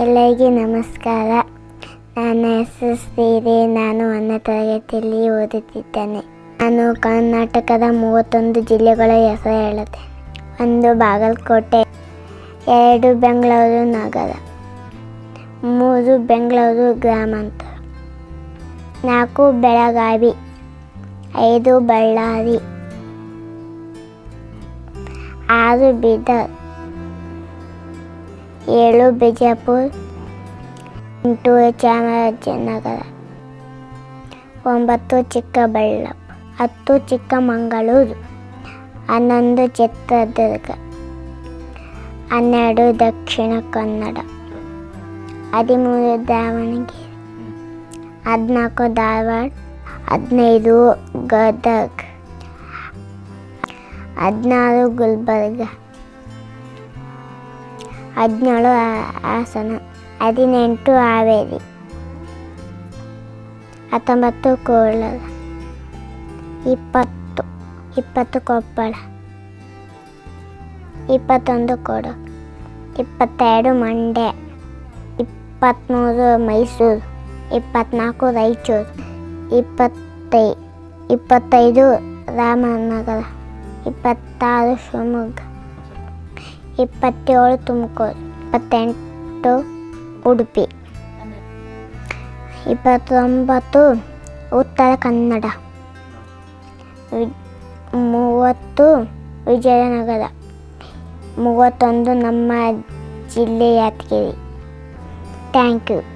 ಎಲ್ಲರಿಗೂ ನಮಸ್ಕಾರ. ನನ್ನ ಹೆಸರು ಸೀರೆ ನಾನು ಒಂದನೇ ತರಗತಿಯಲ್ಲಿ ಓದುತ್ತಿದ್ದೇನೆ. ನಾನು ಕರ್ನಾಟಕದ ಮೂವತ್ತೊಂದು ಜಿಲ್ಲೆಗಳ ಹೆಸರು ಹೇಳುತ್ತೇನೆ ಒಂದು ಬಾಗಲಕೋಟೆ, ಎರಡು ಬೆಂಗಳೂರು ನಗರ, ಮೂರು ಬೆಂಗಳೂರು ಗ್ರಾಮಾಂತರ ನಾಲ್ಕು ಬೆಳಗಾವಿ, ಐದು ಬಳ್ಳಾರಿ, ಆರು ಬೀದರ್. ಏಳು ಬಿಜಾಪುರ, ಎಂಟು ಚಾಮರಾಜನಗರ, ಒಂಬತ್ತು ಚಿಕ್ಕಬಳ್ಳಾಪುರ ಹತ್ತು ಚಿಕ್ಕಮಂಗಳೂರು, ಹನ್ನೊಂದು ಚಿತ್ರದುರ್ಗ, ಹನ್ನೆರಡು ದಕ್ಷಿಣ ಕನ್ನಡ, ಹದಿಮೂರು ದಾವಣಗೆರೆ, ಹದಿನಾಲ್ಕು ಧಾರವಾಡ, ಹದಿನೈದು ಗದಗ, ಹದಿನಾರು ಗುಲ್ಬರ್ಗ. ಹದಿನೇಳು ಹಾಸನ ಹದಿನೆಂಟು ಹಾವೇರಿ, ಹತ್ತೊಂಬತ್ತು ಕೋಲಾರ, ಇಪ್ಪತ್ತು ಇಪ್ಪತ್ತು ಕೊಪ್ಪಳ, ಇಪ್ಪತ್ತೊಂದು ಕೊಡಗು, ಇಪ್ಪತ್ತೆರಡು ಮಂಡ್ಯ, ಇಪ್ಪತ್ತ್ಮೂರು ಮೈಸೂರು, ಇಪ್ಪತ್ತ್ನಾಲ್ಕು ರಾಯಚೂರು, ಇಪ್ಪತ್ತೈ ಇಪ್ಪತ್ತೈದು ರಾಮನಗರ, ಇಪ್ಪತ್ತಾರು ಶಿವಮೊಗ್ಗ. ಇಪ್ಪತ್ತೇಳು ತುಮಕೂರು, ಇಪ್ಪತ್ತೆಂಟು ಉಡುಪಿ. ಇಪ್ಪತ್ತೊಂಬತ್ತು ಉತ್ತರ ಕನ್ನಡ. ಮೂವತ್ತು ವಿಜಯನಗರ. ಮೂವತ್ತೊಂದು ನಮ್ಮ ಜಿಲ್ಲೆ ಯಾದಗಿರಿ. Thank you